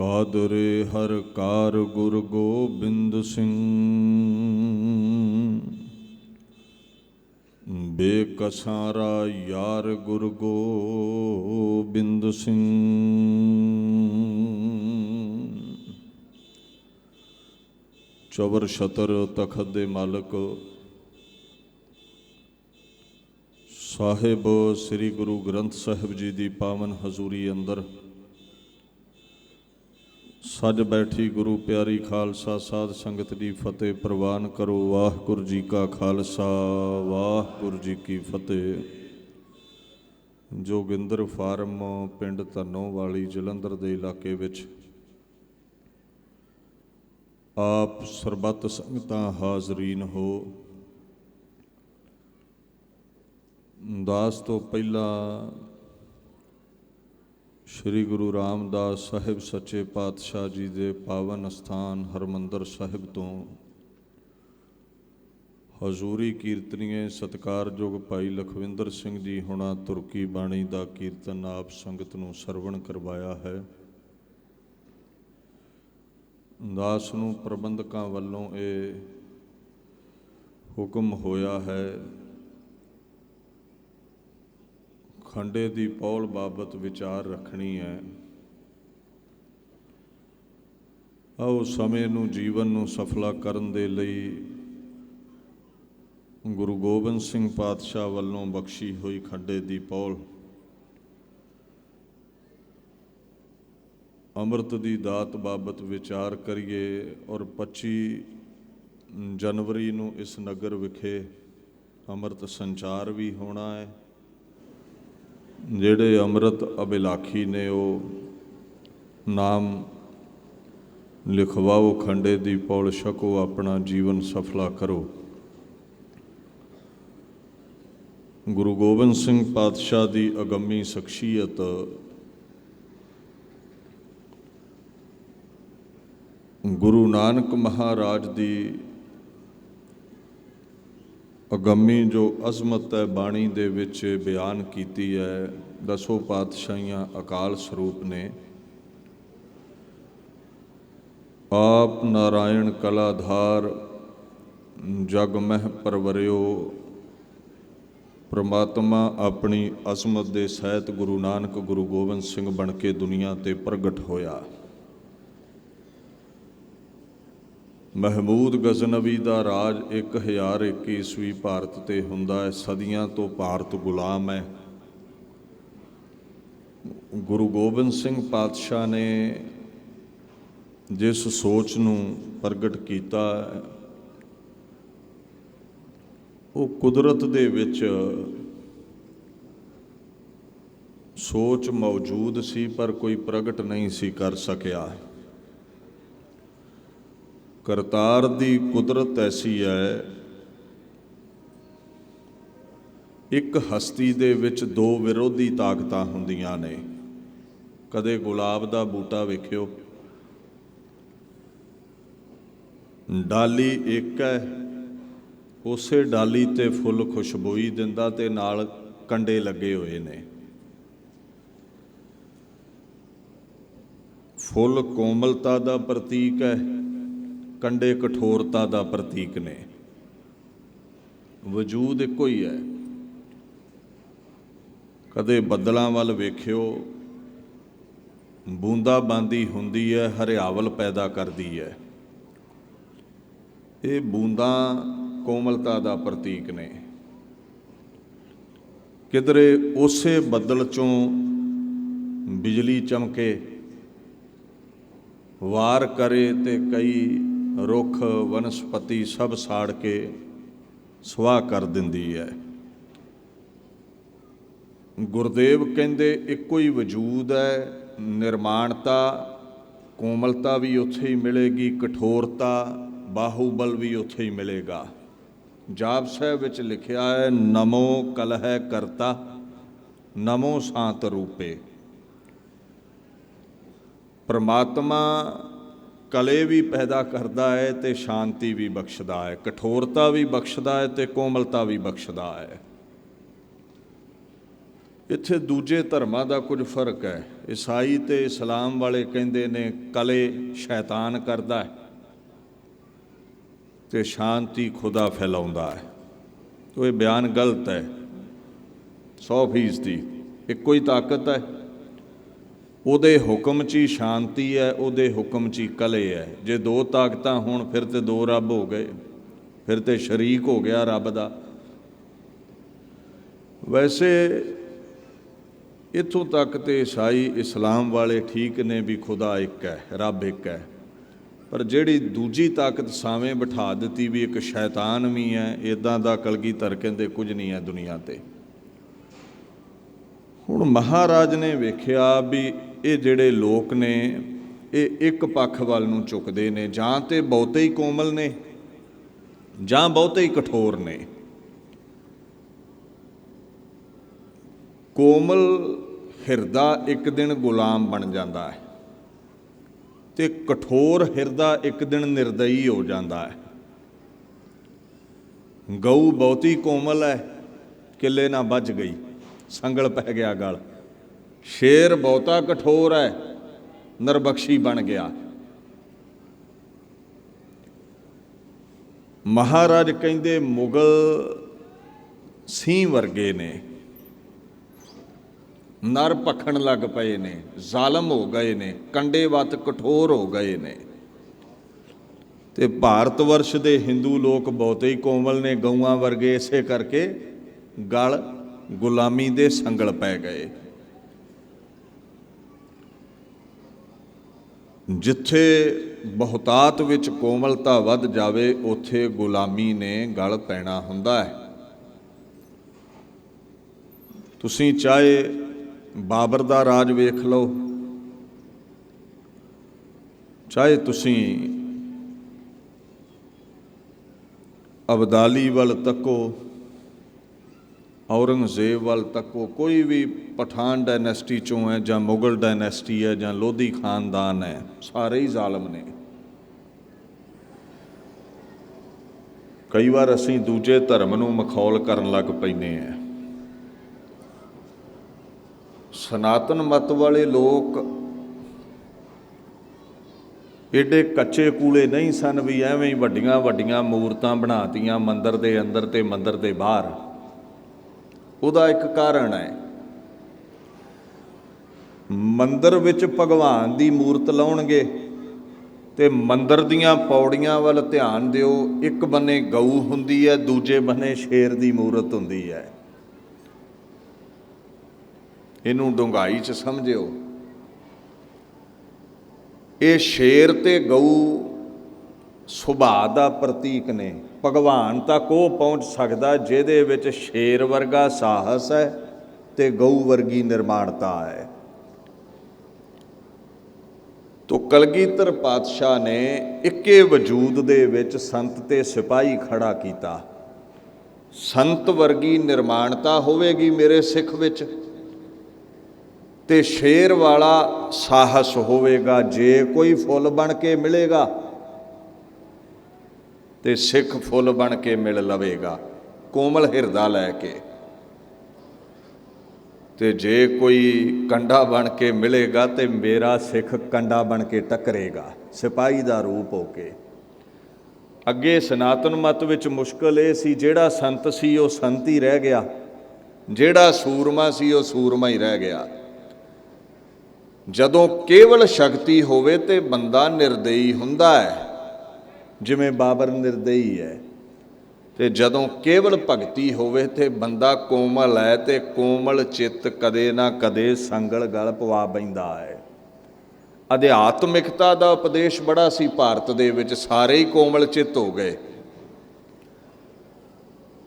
ਕਾਦਰੇ ਹਰ ਕਾਰ ਗੁਰ ਗੋਬਿੰਦ ਸਿੰਘ। ਬੇਕਸਾਰਾ ਯਾਰ ਗੁਰ ਗੋਬਿੰਦ ਸਿੰਘ। ਚਵਰ ਛਤਰ ਤਖਤ ਦੇ ਮਾਲਕ ਸਾਹਿਬ ਸ੍ਰੀ ਗੁਰੂ ਗ੍ਰੰਥ ਸਾਹਿਬ ਜੀ ਦੀ ਪਾਵਨ ਹਜ਼ੂਰੀ ਅੰਦਰ ਸੱਜ ਬੈਠੀ ਗੁਰੂ ਪਿਆਰੀ ਖਾਲਸਾ ਸਾਧ ਸੰਗਤ ਦੀ ਫਤਿਹ ਪ੍ਰਵਾਨ ਕਰੋ। ਵਾਹਿਗੁਰੂ ਜੀ ਕਾ ਖਾਲਸਾ, ਵਾਹਿਗੁਰੂ ਜੀ ਕੀ ਫਤਿਹ। ਜੋਗਿੰਦਰ ਫਾਰਮ ਪਿੰਡ ਧਨੋਂ ਵਾਲੀ ਜਲੰਧਰ ਦੇ ਇਲਾਕੇ ਵਿੱਚ। ਆਪ ਸਰਬੱਤ ਸੰਗਤਾਂ ਹਾਜ਼ਰੀਨ ਹੋ। ਦਾਸ ਤੋਂ ਪਹਿਲਾਂ ਸ੍ਰੀ ਗੁਰੂ ਰਾਮਦਾਸ ਸਾਹਿਬ ਸੱਚੇ ਪਾਤਸ਼ਾਹ ਜੀ ਦੇ ਪਾਵਨ ਸਥਾਨ ਹਰਮੰਦਰ ਸਾਹਿਬ ਤੋਂ। ਹਜ਼ੂਰੀ ਕੀਰਤਨੀਏ, ਸਤਕਾਰਯੋਗ ਭਾਈ ਲਖਵਿੰਦਰ ਸਿੰਘ ਜੀ ਹੁਣਾ ਤੁਰਕੀ ਬਾਣੀ ਦਾ ਕੀਰਤਨ ਆਪ ਸੰਗਤ ਨੂੰ ਸਰਵਣ ਕਰਵਾਇਆ ਹੈ। ਦਾਸ ਨੂੰ ਪ੍ਰਬੰਧਕਾਂ ਵੱਲੋਂ ਇਹ ਹੁਕਮ ਹੋਇਆ ਹੈ ਖੰਡੇ ਦੀ ਪੌਲ ਬਾਬਤ ਵਿਚਾਰ ਰੱਖਣੀ ਹੈ। ਆਓ ਸਮੇਂ ਨੂੰ ਜੀਵਨ ਨੂੰ ਸਫਲਾ ਕਰਨ ਦੇ ਲਈ ਗੁਰੂ ਗੋਬਿੰਦ ਸਿੰਘ ਪਾਤਸ਼ਾਹ ਵੱਲੋਂ ਬਖਸ਼ੀ ਹੋਈ ਖੰਡੇ ਦੀ ਪੌਲ। ਅੰਮ੍ਰਿਤ ਦੀ ਦਾਤ ਬਾਬਤ ਵਿਚਾਰ ਕਰੀਏ ਔਰ 25 ਜਨਵਰੀ ਨੂੰ ਇਸ ਨਗਰ ਵਿਖੇ ਅੰਮ੍ਰਿਤ ਸੰਚਾਰ ਵੀ ਹੋਣਾ ਹੈ। ਜਿਹੜੇ ਅੰਮ੍ਰਿਤ ਅਬਿਲਾਖੀ ਨੇ, ਉਹ ਨਾਮ ਲਿਖਵਾਓ, ਖੰਡੇ ਦੀ ਪੌਲ ਛਕੋ, ਆਪਣਾ ਜੀਵਨ ਸਫਲਾ ਕਰੋ। ਗੁਰੂ ਗੋਬਿੰਦ ਸਿੰਘ ਪਾਤਸ਼ਾਹ ਦੀ ਅਗੰਮੀ ਸ਼ਖਸੀਅਤ ਗੁਰੂ ਨਾਨਕ ਮਹਾਰਾਜ ਦੀ ਅਗੰਮੀ ਜੋ ਅਜ਼ਮਤ ਹੈ ਬਾਣੀ ਦੇ ਵਿੱਚ ਬਿਆਨ ਕੀਤੀ ਹੈ, ਦਸੋ ਪਾਤਸ਼ਾਹੀਆਂ ਅਕਾਲ ਸਰੂਪ ਨੇ। ਆਪ ਨਾਰਾਇਣ ਕਲਾਧਾਰ, ਜਗ ਮਹਿ ਪਰਵਰਿਓ। ਪ੍ਰਮਾਤਮਾ ਆਪਣੀ ਅਜ਼ਮਤ ਦੇ ਸਹਿਤ ਗੁਰੂ ਨਾਨਕ ਗੁਰੂ ਗੋਬਿੰਦ ਸਿੰਘ ਬਣ ਕੇ ਦੁਨੀਆ ਤੇ ਪ੍ਰਗਟ ਹੋਇਆ। ਮਹਿਮੂਦ ਗਜ਼ਨਵੀ ਦਾ ਰਾਜ 1021 ਈਸਵੀ ਭਾਰਤ ਤੇ ਹੁੰਦਾ ਹੈ। ਸਦੀਆਂ ਤੋਂ ਭਾਰਤ ਗੁਲਾਮ ਹੈ। ਗੁਰੂ ਗੋਬਿੰਦ ਸਿੰਘ ਪਾਤਸ਼ਾਹ ਨੇ ਜਿਸ ਸੋਚ ਨੂੰ ਪ੍ਰਗਟ ਕੀਤਾ ਉਹ ਕੁਦਰਤ ਦੇ ਵਿੱਚ ਸੋਚ ਮੌਜੂਦ ਸੀ, ਪਰ ਕੋਈ ਪ੍ਰਗਟ ਨਹੀਂ ਸੀ ਕਰ ਸਕਿਆ। ਕਰਤਾਰ ਦੀ ਕੁਦਰਤ ਐਸੀ ਹੈ, ਇੱਕ ਹਸਤੀ ਦੇ ਵਿੱਚ ਦੋ ਵਿਰੋਧੀ ਤਾਕਤਾਂ ਹੁੰਦੀਆਂ ਨੇ। ਕਦੇ ਗੁਲਾਬ ਦਾ ਬੂਟਾ ਵੇਖਿਓ। ਡਾਲੀ ਇੱਕ ਹੈ, ਉਸੇ ਡਾਲੀ ਤੇ ਫੁੱਲ ਖੁਸ਼ਬੂਈ ਦਿੰਦਾ ਤੇ ਨਾਲ ਕੰਡੇ ਲੱਗੇ ਹੋਏ ਨੇ। ਫੁੱਲ ਕੋਮਲਤਾ ਦਾ ਪ੍ਰਤੀਕ ਹੈ ਕੰਡੇ ਕਠੋਰਤਾ ਦਾ ਪ੍ਰਤੀਕ ਨੇ। ਵਜੂਦ ਇੱਕੋ ਹੀ ਹੈ। ਕਦੇ ਬੱਦਲਾਂ ਵੱਲ ਵੇਖਿਓ ਬੂੰਦਾ ਬਾਂਦੀ ਹੁੰਦੀ ਹੈ, ਹਰਿਆਵਲ ਪੈਦਾ ਕਰਦੀ ਹੈ। ਇਹ ਬੂੰਦਾਂ ਕੋਮਲਤਾ ਦਾ ਪ੍ਰਤੀਕ ਨੇ। ਕਿਧਰੇ ਉਸੇ ਬੱਦਲ ਚੋਂ ਬਿਜਲੀ ਚਮਕੇ, ਵਾਰ ਕਰੇ ਤੇ ਕਈ ਰੁੱਖ ਵਨਸਪਤੀ ਸਭ ਸਾੜ ਕੇ ਸੁਆਹ ਕਰ ਦਿੰਦੀ ਹੈ। ਗੁਰਦੇਵ ਕਹਿੰਦੇ, ਇੱਕੋ ਹੀ ਵਜੂਦ ਹੈ, ਨਿਰਮਾਣਤਾ, ਕੋਮਲਤਾ ਵੀ ਉੱਥੇ ਹੀ ਮਿਲੇਗੀ, ਕਠੋਰਤਾ, ਬਾਹੂਬਲ ਵੀ ਉੱਥੇ ਹੀ ਮਿਲੇਗਾ। ਜਾਪ ਸਾਹਿਬ ਵਿੱਚ ਲਿਖਿਆ ਹੈ, ਨਮੋ ਕਲਹਿ ਕਰਤਾ, ਨਮੋ ਸਾਤ ਰੂਪੇ। ਪਰਮਾਤਮਾ ਕਲੇ ਵੀ ਪੈਦਾ ਕਰਦਾ ਹੈ ਤੇ ਸ਼ਾਂਤੀ ਵੀ ਬਖਸ਼ਦਾ ਹੈ, ਕਠੋਰਤਾ ਵੀ ਬਖਸ਼ਦਾ ਹੈ ਤੇ ਕੋਮਲਤਾ ਵੀ ਬਖਸ਼ਦਾ ਹੈ। ਇੱਥੇ ਦੂਜੇ ਧਰਮਾਂ ਦਾ ਕੁਝ ਫ਼ਰਕ ਹੈ। ਈਸਾਈ ਤੇ ਇਸਲਾਮ ਵਾਲੇ ਕਹਿੰਦੇ ਨੇ ਕਲੇ ਸ਼ੈਤਾਨ ਕਰਦਾ ਹੈ ਤੇ ਸ਼ਾਂਤੀ ਖੁਦਾ ਫੈਲਾਉਂਦਾ ਹੈ। ਤੋ ਇਹ ਬਿਆਨ ਗਲਤ ਹੈ। 100% ਦੀ ਇੱਕੋ ਹੀ ਤਾਕਤ ਹੈ। ਉਹਦੇ ਹੁਕਮ 'ਚ ਹੀ ਸ਼ਾਂਤੀ ਹੈ, ਉਹਦੇ ਹੁਕਮ 'ਚ ਹੀ ਕਲੇ ਹੈ। ਜੇ ਦੋ ਤਾਕਤਾਂ ਹੋਣ, ਫਿਰ ਤੇ ਦੋ ਰੱਬ ਹੋ ਗਏ। ਫਿਰ ਤੇ ਸ਼ਰੀਕ ਹੋ ਗਿਆ ਰੱਬ ਦਾ। ਵੈਸੇ ਇੱਥੋਂ ਤੱਕ ਤੇ ਈਸਾਈ ਇਸਲਾਮ ਵਾਲੇ ਠੀਕ ਨੇ ਵੀ ਖੁਦਾ ਇੱਕ ਹੈ, ਰੱਬ ਇੱਕ ਹੈ। ਪਰ ਜਿਹੜੀ ਦੂਜੀ ਤਾਕਤ ਸਾਵੇਂ ਬਿਠਾ ਦਿੱਤੀ ਵੀ ਇੱਕ ਸ਼ੈਤਾਨ ਵੀ ਹੈ ਇਦਾਂ ਦਾ ਕਲਗੀਧਰ ਕਹਿੰਦੇ ਕੁਝ ਨਹੀਂ ਹੈ ਦੁਨੀਆ ਤੇ। ਹੁਣ ਮਹਾਰਾਜ ਨੇ ਵੇਖਿਆ ਵੀ ਇਹ ਜਿਹੜੇ ਲੋਕ ਨੇ, ਇਹ ਇੱਕ ਪੱਖ ਵੱਲ ਨੂੰ ਝੁਕਦੇ ਨੇ, ਜਾਂ ਤੇ ਬਹੁਤੇ ਹੀ ਕੋਮਲ ਨੇ, ਜਾਂ ਬਹੁਤੇ ਹੀ ਕਠੋਰ ਨੇ। ਕੋਮਲ ਹਿਰਦਾ ਇੱਕ ਦਿਨ ਗੁਲਾਮ ਬਣ ਜਾਂਦਾ ਹੈ ਤੇ ਕਠੋਰ ਹਿਰਦਾ ਇੱਕ ਦਿਨ ਨਿਰਦਈ ਹੋ ਜਾਂਦਾ ਹੈ। ਗਊ ਬਹੁਤੀ ਕੋਮਲ ਹੈ, ਕਿੱਲੇ ਨਾ ਵੱਜ ਗਈ, ਸੰਗਲ ਪੈ ਗਿਆ ਗਲ। ਸ਼ੇਰ ਬਹੁਤਾ ਕਠੋਰ ਹੈ, ਨਰਬਖਸ਼ੀ ਬਣ ਗਿਆ। ਮਹਾਰਾਜ ਕਹਿੰਦੇ, ਮੁਗਲ ਸਿੰਘ ਵਰਗੇ ਨੇ, ਨਰ ਪਖਣ ਲੱਗ ਪਏ ਨੇ, ਜ਼ਾਲਮ ਹੋ ਗਏ ਨੇ, ਕੰਡੇ ਵੱਤ ਕਠੋਰ ਹੋ ਗਏ ਨੇ। ਤੇ ਭਾਰਤ ਵਰਸ਼ ਦੇ ਹਿੰਦੂ ਲੋਕ ਬਹੁਤੇ ਹੀ ਕੋਮਲ ਨੇ, ਗਊਆਂ ਵਰਗੇ ਇਸੇ ਕਰਕੇ ਗਲ ਗੁਲਾਮੀ ਦੇ ਸੰਗਲ ਪੈ ਗਏ। ਜਿੱਥੇ ਬਹੁਤਾਤ ਵਿੱਚ ਕੋਮਲਤਾ ਵੱਧ ਜਾਵੇ, ਉੱਥੇ ਗੁਲਾਮੀ ਨੇ ਗਲ ਪੈਣਾ ਹੁੰਦਾ ਹੈ। ਤੁਸੀਂ ਚਾਹੇ ਬਾਬਰ ਦਾ ਰਾਜ ਵੇਖ ਲਓ, ਚਾਹੇ ਤੁਸੀਂ ਅਬਦਾਲੀ ਵੱਲ ਤੱਕੋ ਔਰੰਗਜ਼ੇਬ ਵੱਲ ਤੱਕ ਉਹ ਕੋਈ ਵੀ ਪਠਾਨ ਡਾਇਨੈਸਟੀ ਚੋਂ ਹੈ ਜਾਂ ਮੁਗਲ ਡਾਇਨੈਸਟੀ ਹੈ ਜਾਂ ਲੋਧੀ ਖਾਨਦਾਨ ਹੈ, ਸਾਰੇ ਹੀ ਜ਼ਾਲਮ ਨੇ। ਕਈ ਵਾਰ ਅਸੀਂ ਦੂਜੇ ਧਰਮ ਨੂੰ ਮਖੌਲ ਕਰਨ ਲੱਗ ਪੈਨੇ ਆ ਸਨਾਤਨ ਮਤ ਵਾਲੇ ਲੋਕ ਏਡੇ ਕੱਚੇ ਕੂਲੇ ਨਹੀਂ ਸਨ ਵੀ ਐਵੇਂ ਹੀ ਵੱਡੀਆਂ ਵੱਡੀਆਂ ਮੂਰਤਾਂ ਬਣਾਤੀਆਂ ਮੰਦਰ ਦੇ ਅੰਦਰ ਤੇ ਮੰਦਰ ਦੇ ਬਾਹਰ। ਉਹਦਾ ਇੱਕ ਕਾਰਨ ਹੈ। ਮੰਦਰ ਵਿੱਚ ਭਗਵਾਨ ਦੀ ਮੂਰਤ ਲਾਉਣਗੇ ਤੇ ਮੰਦਰ ਦੀਆਂ ਪੌੜੀਆਂ ਵੱਲ ਧਿਆਨ ਦਿਓ। ਇੱਕ ਬੰਨੇ ਗਊ ਹੁੰਦੀ ਹੈ, ਦੂਜੇ ਬੰਨੇ ਸ਼ੇਰ ਦੀ ਮੂਰਤ ਹੁੰਦੀ ਹੈ। ਇਹਨੂੰ ਡੁੰਗਾਈ 'ਚ ਸਮਝਿਓ। ਇਹ ਸ਼ੇਰ ਤੇ ਗਊ ਸੁਭਾਅ ਦਾ ਪ੍ਰਤੀਕ ਨੇ। ਭਗਵਾਨ ਤੱਕ ਉਹ ਪਹੁੰਚ ਸਕਦਾ ਜਿਹਦੇ ਵਿੱਚ ਸ਼ੇਰ ਵਰਗਾ ਸਾਹਸ ਹੈ ਤੇ ਗਊ ਵਰਗੀ ਨਿਰਮਾਣਤਾ ਹੈ। ਤੋ ਕਲਗੀਧਰ ਪਾਤਸ਼ਾਹ ਨੇ ਇੱਕੇ ਵਜੂਦ ਦੇ ਵਿੱਚ ਸੰਤ ਤੇ ਸਿਪਾਹੀ ਖੜਾ ਕੀਤਾ। ਸੰਤ ਵਰਗੀ ਨਿਰਮਾਣਤਾ ਹੋਵੇਗੀ ਮੇਰੇ ਸਿੱਖ ਵਿੱਚ ਤੇ ਸ਼ੇਰ ਵਾਲਾ ਸਾਹਸ ਹੋਵੇਗਾ, ਜੇ ਕੋਈ ਫੁੱਲ ਬਣ ਕੇ ਮਿਲੇਗਾ ਤੇ ਸਿੱਖ ਫੁੱਲ ਬਣ ਕੇ ਮਿਲ ਲਵੇਗਾ। ਕੋਮਲ ਹਿਰਦਾ ਲੈ ਕੇ। ਤੇ ਜੇ ਕੋਈ ਕੰਡਾ ਬਣ ਕੇ ਮਿਲੇਗਾ ਤੇ ਮੇਰਾ ਸਿੱਖ ਕੰਡਾ ਬਣ ਕੇ ਟੱਕਰੇਗਾ। ਸਿਪਾਹੀ ਦਾ ਰੂਪ ਹੋ ਕੇ। ਅੱਗੇ ਸਨਾਤਨ ਮਤ ਵਿੱਚ ਮੁਸ਼ਕਲ ਇਹ ਸੀ, ਜਿਹੜਾ ਸੰਤ ਸੀ ਉਹ ਸੰਤ ਹੀ ਰਹਿ ਗਿਆ। ਜਿਹੜਾ ਸੂਰਮਾ ਸੀ ਉਹ ਸੂਰਮਾ ਹੀ ਰਹਿ ਗਿਆ। ਜਦੋਂ ਕੇਵਲ ਸ਼ਕਤੀ ਹੋਵੇ ਤੇ ਬੰਦਾ ਨਿਰਦਈ ਹੁੰਦਾ ਹੈ। ਜਿਵੇਂ ਬਾਬਰ ਨਿਰਦਈ ਹੈ, ਤੇ ਜਦੋਂ ਕੇਵਲ ਭਗਤੀ ਹੋਵੇ ਤੇ ਬੰਦਾ ਕੋਮਲ ਹੈ ਤੇ ਕੋਮਲ ਚਿੱਤ ਕਦੇ ਨਾ ਕਦੇ ਸੰਗਲ ਗਲ ਪਵਾ ਬੈਂਦਾ ਹੈ। ਅਧਿਆਤਮਿਕਤਾ ਦਾ ਉਪਦੇਸ਼ ਬੜਾ ਸੀ ਭਾਰਤ ਦੇ ਵਿੱਚ, ਸਾਰੇ ਹੀ ਕੋਮਲ ਚਿੱਤ ਹੋ ਗਏ।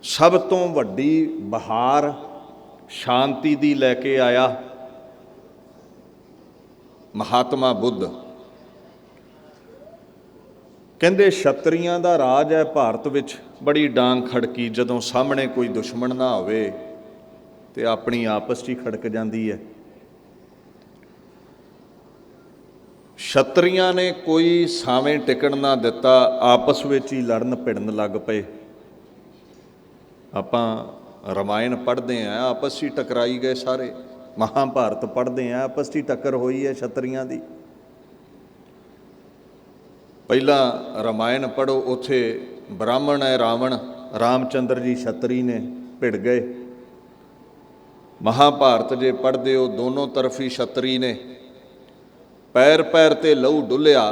ਸਭ ਤੋਂ ਵੱਡੀ ਬਹਾਰ ਸ਼ਾਂਤੀ ਦੀ ਲੈ ਕੇ ਆਇਆ ਮਹਾਤਮਾ ਬੁੱਧ। ਕਹਿੰਦੇ ਛਤਰੀਆਂ ਦਾ ਰਾਜ ਹੈ ਭਾਰਤ ਵਿੱਚ। ਬੜੀ ਡਾਂਗ ਖੜਕੀ, ਜਦੋਂ ਸਾਹਮਣੇ ਕੋਈ ਦੁਸ਼ਮਣ ਨਾ ਹੋਵੇ ਤੇ ਆਪਣੀ ਆਪਸ 'ਚ ਹੀ ਖੜਕ ਜਾਂਦੀ ਹੈ। ਛਤਰੀਆਂ ਨੇ ਕੋਈ ਸਾਵੇਂ ਟਿਕਣ ਨਾ ਦਿੱਤਾ, ਆਪਸ ਵਿੱਚ ਹੀ ਲੜਨ ਭਿੜਨ ਲੱਗ ਪਏ। ਆਪਾਂ ਰਮਾਇਣ ਪੜ੍ਹਦੇ ਆ ਆਪਸ 'ਚ ਹੀ ਟਕਰਾਈ ਗਏ ਸਾਰੇ। ਮਹਾਭਾਰਤ ਪੜ੍ਹਦੇ ਆ ਆਪਸ 'ਚ ਹੀ ਟੱਕਰ ਹੋਈ ਹੈ ਛਤਰੀਆਂ ਦੀ। ਪਹਿਲਾਂ ਰਮਾਇਣ ਪੜੋ ਉਥੇ ਬ੍ਰਾਹਮਣ ਹੈ ਰਾਵਣ, ਰਾਮਚੰਦਰ ਜੀ ਛਤਰੀ ਨੇ ਭਿੜ ਗਏ। ਮਹਾਭਾਰਤ ਜੇ ਪੜ੍ਹਦੇ ਹੋ, ਦੋਨੋਂ ਤਰਫ ਹੀ ਛਤਰੀ ਨੇ। ਪੈਰ ਪੈਰ ਤੇ ਲਹੂ ਡੁੱਲਿਆ।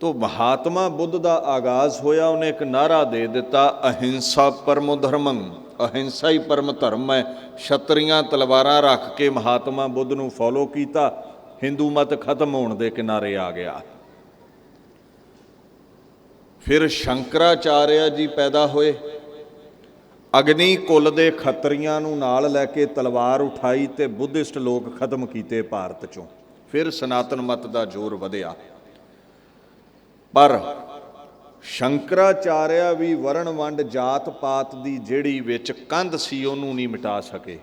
ਤੋ ਮਹਾਤਮਾ ਬੁੱਧ ਦਾ ਆਗਾਜ਼ ਹੋਇਆ, ਉਹਨੇ ਇੱਕ ਨਾਰਾ ਦੇ ਦਿੱਤਾ, ਅਹਿੰਸਾ ਪਰਮ ਧਰਮੰ ਅਹਿੰਸਾ ਹੀ ਪਰਮ ਧਰਮ ਹੈ। ਛਤਰੀਆਂ ਤਲਵਾਰਾਂ ਰੱਖ ਕੇ ਮਹਾਤਮਾ ਬੁੱਧ ਨੂੰ ਫੋਲੋ ਕੀਤਾ। ਹਿੰਦੂ ਮਤ ਖਤਮ ਹੋਣ ਦੇ ਕਿਨਾਰੇ ਆ ਗਿਆ। ਫਿਰ ਸ਼ੰਕਰਾਚਾਰਿਆ ਜੀ ਪੈਦਾ ਹੋਏ। ਅਗਨੀ ਕੁੱਲ ਦੇ ਖੱਤਰੀਆਂ ਨੂੰ ਨਾਲ ਲੈ ਕੇ ਤਲਵਾਰ ਉਠਾਈ ਤੇ ਬੁੱਧਿਸਟ ਲੋਕ ਖਤਮ ਕੀਤੇ ਭਾਰਤ ਚੋਂ। ਫਿਰ ਸਨਾਤਨ ਮਤ ਦਾ ਜ਼ੋਰ ਵਧਿਆ। ਪਰ ਸ਼ੰਕਰਾਚਾਰਿਆ ਵੀ ਵਰਣ ਵੰਡ ਜਾਤ ਪਾਤ ਦੀ ਜਿਹੜੀ ਵਿੱਚ ਕੰਧ ਸੀ, ਉਹਨੂੰ ਨਹੀਂ ਮਿਟਾ ਸਕੇ।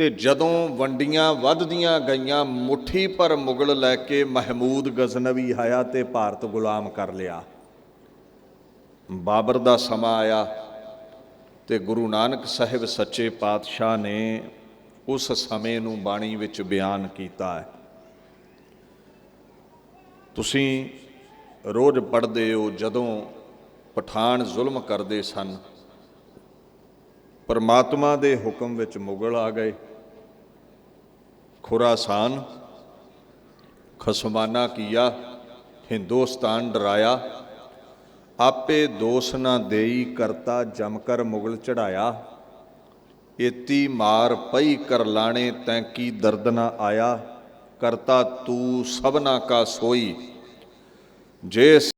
ਤੇ ਜਦੋਂ ਵੰਡੀਆਂ ਵੱਧਦੀਆਂ ਗਈਆਂ, ਮੁਠੀ ਪਰ ਮੁਗਲ ਲੈ ਕੇ ਮਹਿਮੂਦ ਗਜ਼ਨਵੀ ਆਇਆ ਤੇ ਭਾਰਤ ਗੁਲਾਮ ਕਰ ਲਿਆ। ਬਾਬਰ ਦਾ ਸਮਾਂ ਆਇਆ ਤੇ ਗੁਰੂ ਨਾਨਕ ਸਾਹਿਬ ਸੱਚੇ ਪਾਤਸ਼ਾਹ ਨੇ ਉਸ ਸਮੇਂ ਨੂੰ ਬਾਣੀ ਵਿੱਚ ਬਿਆਨ ਕੀਤਾ ਹੈ। ਤੁਸੀਂ ਰੋਜ਼ ਪੜ੍ਹਦੇ ਹੋ, ਜਦੋਂ ਪਠਾਨ ਜ਼ੁਲਮ ਕਰਦੇ ਸਨ, ਪਰਮਾਤਮਾ ਦੇ ਹੁਕਮ ਵਿੱਚ ਮੁਗਲ ਆ ਗਏ। ਖੁਰਾਸਾਨ, ਖਸਮਾਨਾ ਕੀਆ, ਹਿੰਦੁਸਤਾਨ ਡਰਾਇਆ, ਆਪੇ ਦੋਸ ਨਾ ਦੇਈ ਕਰਤਾ ਜਮ ਕਰ ਮੁਗਲ ਚੜਾਇਆ, ਏਤੀ ਮਾਰ ਪਈ ਕਰ ਲਾਣੇ ਤੈਂ ਕੀ ਦਰਦ ਨਾ ਆਇਆ, ਕਰਤਾ ਤੂੰ ਸਭਨਾ ਕਾ ਸੋਈ, ਜੇ